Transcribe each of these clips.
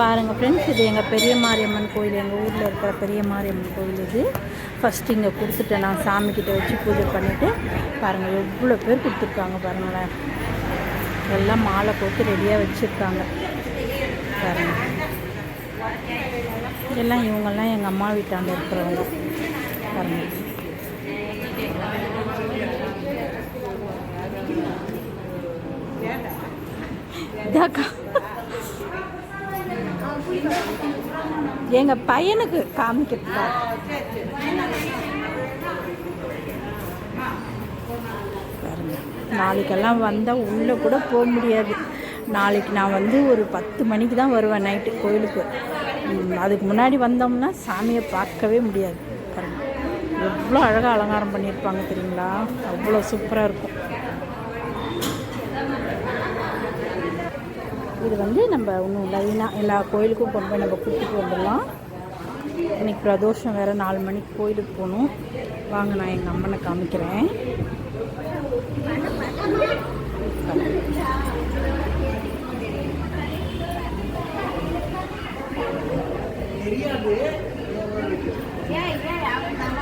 பாருங்கள் ஃப்ரெண்ட்ஸ் இது எங்கள் பெரிய மாரியம்மன் கோயில். எங்கள் ஊரில் இருக்கிற பெரிய மாரியம்மன் கோயில் இது. ஃபஸ்ட்டு இங்கே கொடுத்துட்டேன் நான் சாமிக்கிட்ட வச்சு பூஜை பண்ணிவிட்டு பாருங்கள் எவ்வளோ பேர் கொடுத்துருக்காங்க பாருங்களேன். எல்லாம் மாலை போட்டு ரெடியாக வச்சுருக்காங்க. பாருங்கள் எல்லாம் இவங்கெல்லாம் எங்கள் அம்மா வீட்டாண்ட இருக்கிறவங்க. பாருங்கள் இதாக்கா. எங்க பையனுக்கு காமிக்கிறதா பாருங்க நாளைக்கெல்லாம் வந்தால் உள்ளே கூட போக முடியாது. நாளைக்கு நான் வந்து ஒரு பத்து மணிக்கு தான் வருவேன் நைட்டு கோயிலுக்கு. அதுக்கு முன்னாடி வந்தோம்னா சாமியை பார்க்கவே முடியாது. பாருங்க எவ்வளோ அழகாக அலங்காரம் பண்ணியிருப்பாங்க தெரியுங்களா? அவ்வளோ சூப்பராக இருக்கும். இது வந்து நம்ம இன்னும் லைனாக எல்லா கோயிலுக்கும் கொண்டு போய் நம்ம கூப்பிட்டு வந்துடலாம். இன்னைக்கு பிரதோஷம் வேறு நாலு மணிக்கு கோயிலுக்கு போகணும். வாங்க நான் எங்கள் அம்மனை காமிக்கிறேன்.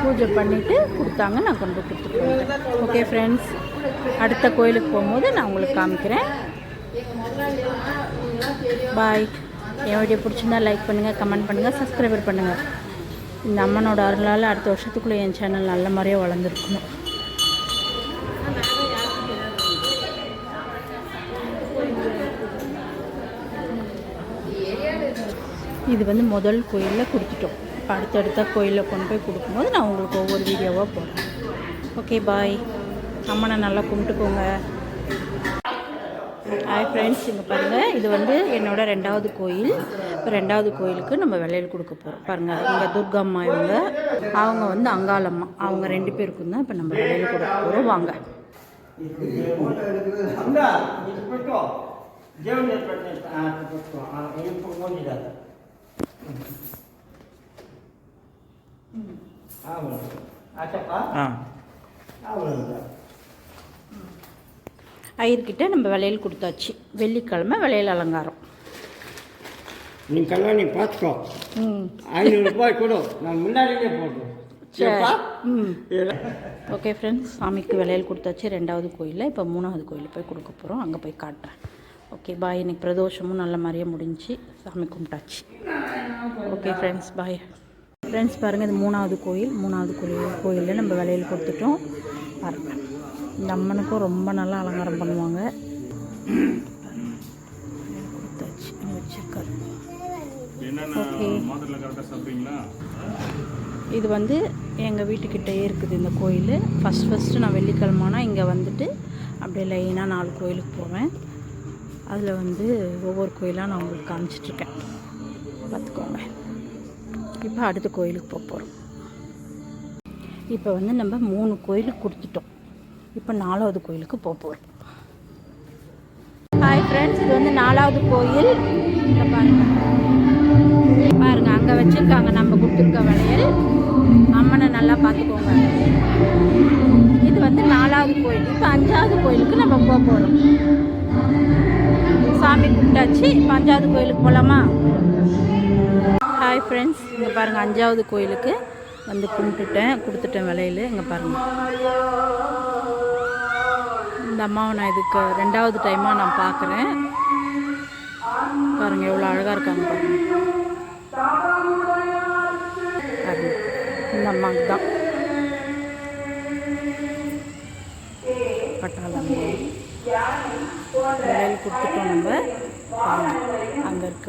பூஜை பண்ணிவிட்டு கொடுத்தாங்க நான் கொண்டு போய் கொடுத்துட்டு ஓகே ஃப்ரெண்ட்ஸ் அடுத்த கோயிலுக்கு போகும்போது நான் உங்களுக்கு காமிக்கிறேன். பாய். என் வீடியோ பிடிச்சிருந்தா லைக் பண்ணுங்கள் கமெண்ட் பண்ணுங்கள் சப்ஸ்கிரைபர் பண்ணுங்கள் இந்த அம்மனோட அருளால் அடுத்த வருஷத்துக்குள்ளே என் சேனல் நல்ல மாதிரியாக வளர்ந்துருக்கணும். இது வந்து முதல் கோயிலில் கொடுத்துட்டோம். இப்போ அடுத்தடுத்த கோயிலில் கொண்டு போய் கொடுக்கும்போது நான் உங்களுக்கு ஒவ்வொரு வீடியோவாக போடுறேன். ஓகே பாய் அம்மனை நல்லா கும்பிட்டுக்கோங்க. ஹாய் ஃப்ரெண்ட்ஸ் இங்கே பாருங்கள் இது வந்து என்னோட ரெண்டாவது கோயில். இப்போ ரெண்டாவது கோயிலுக்கு நம்ம விலையில் கொடுக்க போகிறோம் பாருங்கள் இங்கே துர்கா அம்மா இவங்க அவங்க வந்து அங்காளம்மா. அவங்க ரெண்டு பேருக்கும் தான் இப்போ நம்ம விலையில் கொடுக்க போகிறோம் வாங்க. ஆ. ஐயர்கிட்ட நம்ம விளையல் கொடுத்தாச்சு. வெள்ளிக்கிழமை விளையல் அலங்காரம். நீங்கெல்லாம் நீ பார்த்துக்கோ. ம். ஐநூறு ரூபாய் கொடு. நான் முன்னாடியே போடுறேன். ஓகே ஃப்ரெண்ட்ஸ் சாமிக்கு விளையல் கொடுத்தாச்சு. ரெண்டாவது கோயிலில். இப்போ மூணாவது கோயில் போய் கொடுக்க போகிறோம் அங்கே போய் காட்டுறேன். ஓகே பாய் இன்னைக்கு பிரதோஷமும் நல்ல மாதிரியே முடிஞ்சு சாமி கும்பிட்டாச்சு. ஓகே ஃப்ரெண்ட்ஸ் பாய் ஃப்ரெண்ட்ஸ் பாருங்கள் இது மூணாவது கோயில். மூணாவது கோயில் கோயிலில் நம்ம விளையல் கொடுத்துட்டோம். பாருங்கள் இந்த அம்மனுக்கும் ரொம்ப நல்லா அலங்காரம் பண்ணுவாங்க. இது வந்து எங்கள் வீட்டுக்கிட்டேயே இருக்குது இந்த கோயில். ஃபஸ்ட் ஃபஸ்ட்டு நான் வெள்ளிக்கிழமானா இங்கே வந்துட்டு அப்படியே லைனாக நாலு கோயிலுக்கு போவேன். அதில் வந்து ஒவ்வொரு கோயிலாக நான் உங்களுக்கு காமிச்சிட்ருக்கேன். பார்த்துக்கோங்க. இப்போ அடுத்த கோயிலுக்கு போக போகிறோம் இப்போ வந்து நம்ம மூணு கோயிலுக்கு கொடுத்துட்டோம். இப்போ நாலாவது கோயிலுக்கு போக போகிறோம் ஹாய் ஃப்ரெண்ட்ஸ் இது வந்து நாலாவது கோயில். இங்க பாருங்க. பாருங்க அங்கே வச்சுருக்காங்க நம்ம கொடுத்துருக்க வளையல். அம்மனை நல்லா பார்த்துக்கோங்க. இது வந்து நாலாவது கோயில். இப்போ அஞ்சாவது கோயிலுக்கு நம்ம போக போகிறோம் சாமி கும்பிட்டாச்சு. இப்போ அஞ்சாவது கோயிலுக்கு போகலாமா ஹாய் ஃப்ரெண்ட்ஸ் இங்கே பாருங்கள் அஞ்சாவது கோயிலுக்கு. வந்து கும்பிட்டுட்டேன். கொடுத்துட்டேன் விலையில் இங்கே பாருங்கள் இந்த அம்மாவை நான் இதுக்கு ரெண்டாவது டைமாக நான் பார்க்குறேன் பாருங்கள் எவ்வளோ அழகாக இருக்காங்க பாருங்கள் அது இந்த அம்மாவுக்கு தான். பட்டாளம். வளையல் கொடுத்துட்டோம் நம்ம. அங்கே இருக்க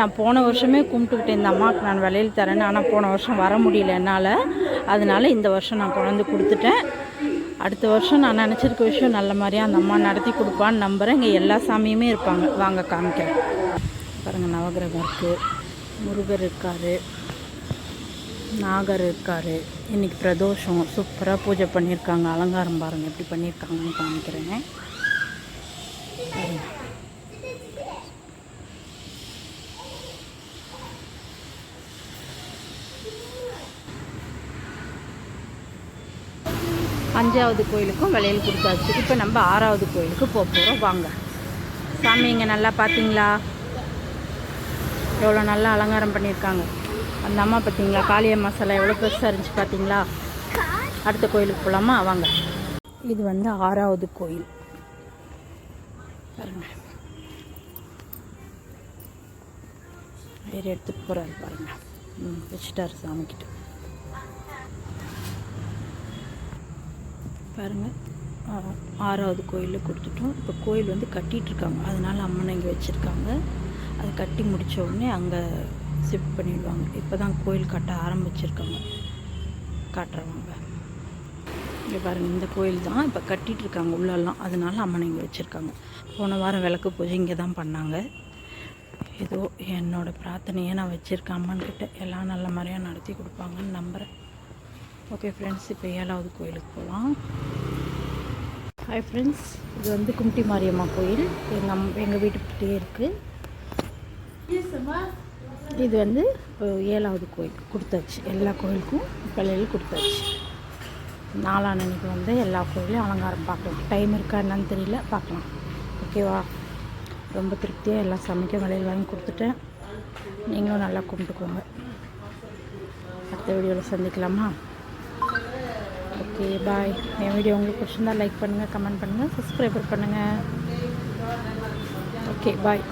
நான் போன வருஷமே கும்பிட்டுக்கிட்டேன் இந்த அம்மாவுக்கு நான் விலையில் தரேன்னு ஆனால் போன வருஷம் வர முடியல என்னால். அதனால இந்த வருஷம் நான் கொண்டாந்து கொடுத்துட்டேன். அடுத்த வருஷம் நான் நினச்சிருக்க விஷயம் நல்ல மாதிரியாக அந்த அம்மா நடத்தி கொடுப்பான்னு நம்புகிறேன் இங்கே எல்லா சாமியுமே இருப்பாங்க. வாங்க காமிக்கிறேன். பாருங்கள் நவகிரகம் இருக்குது முருகர் இருக்கார். நாகர் இருக்கார். இன்றைக்கி பிரதோஷம். சூப்பராக பூஜை பண்ணியிருக்காங்க. அலங்காரம் பாருங்கள் எப்படி பண்ணியிருக்காங்கன்னு காமிக்கிறேன். அஞ்சாவது கோயிலுக்கும் விலையில் கொடுத்தாச்சு. இப்போ நம்ம ஆறாவது கோயிலுக்கு போக போகிறோம் வாங்க. சாமி இங்கே நல்லா பார்த்தீங்களா? எவ்வளோ நல்லா அலங்காரம் பண்ணியிருக்காங்க. அந்த அம்மா பார்த்தீங்களா? காளியம்மா சிலை எவ்வளோ பெருசாக இருந்துச்சு பார்த்தீங்களா? அடுத்த கோயிலுக்கு போகலாமா வாங்க. இது வந்து ஆறாவது கோயில். பாருங்க. வேறு எடுத்துகிட்டு போகிறாரு பாருங்க. ம் வச்சுட்டாரு சாமிக்கிட்ட. பாருங்கள் ஆறாவது கோயிலில் கொடுத்துட்டோம். இப்போ கோயில் வந்து கட்டிகிட்ருக்காங்க இருக்காங்க அதனால அம்மனை இங்கே வச்சுருக்காங்க. அது கட்டி முடித்த உடனே அங்கே ஷிஃப்ட் பண்ணிடுவாங்க. இப்போ தான் கோயில் கட்ட ஆரம்பிச்சிருக்காங்க. காட்டுறவங்க. இங்கே பாருங்கள் இந்த கோயில் தான் இப்போ கட்டிகிட்ருக்காங்க இருக்காங்க உள்ளெல்லாம். அதனால அம்மனை இங்கே வச்சுருக்காங்க. போன வாரம் விளக்கு பூஜை இங்கே தான் பண்ணாங்க. ஏதோ என்னோடய பிரார்த்தனையை நான் வச்சுருக்கேன் அம்மன்கிட்ட. எல்லாம் நல்ல முறையாக நடத்தி கொடுப்பாங்கன்னு நம்புகிறேன் ஓகே ஃப்ரெண்ட்ஸ் இப்போ ஏழாவது கோயிலுக்கு போகலாம் ஹாய் ஃப்ரெண்ட்ஸ் இது வந்து கும்டி மாரியம்மா கோயில். எங்கள் அம் எங்கள் வீட்டுக்கிட்டே இருக்குது இது வந்து இப்போ ஏழாவது கோயில் கொடுத்தாச்சு. எல்லா கோயிலுக்கும் பள்ளியில் கொடுத்தாச்சு. நாலாம் அன்னைக்கு வந்து எல்லா கோயிலையும் அலங்காரம் பார்க்கலாம் டைம் இருக்கா என்னன்னு தெரியல. பார்க்கலாம். ஓகேவா ரொம்ப திருப்தியாக எல்லாம் சமைக்க விலையில் வாங்கி கொடுத்துட்டேன். நீங்களும் நல்லா கும்பிட்டுக்கோங்க. அடுத்த வீடியோவில் சந்திக்கலாமா? ஓகே பாய் என் வீடியோ உங்களுக்கு பிடிச்சிருந்தா லைக் பண்ணுங்கள் கமெண்ட் பண்ணுங்கள் சப்ஸ்கிரைபர் பண்ணுங்கள் ஓகே பாய்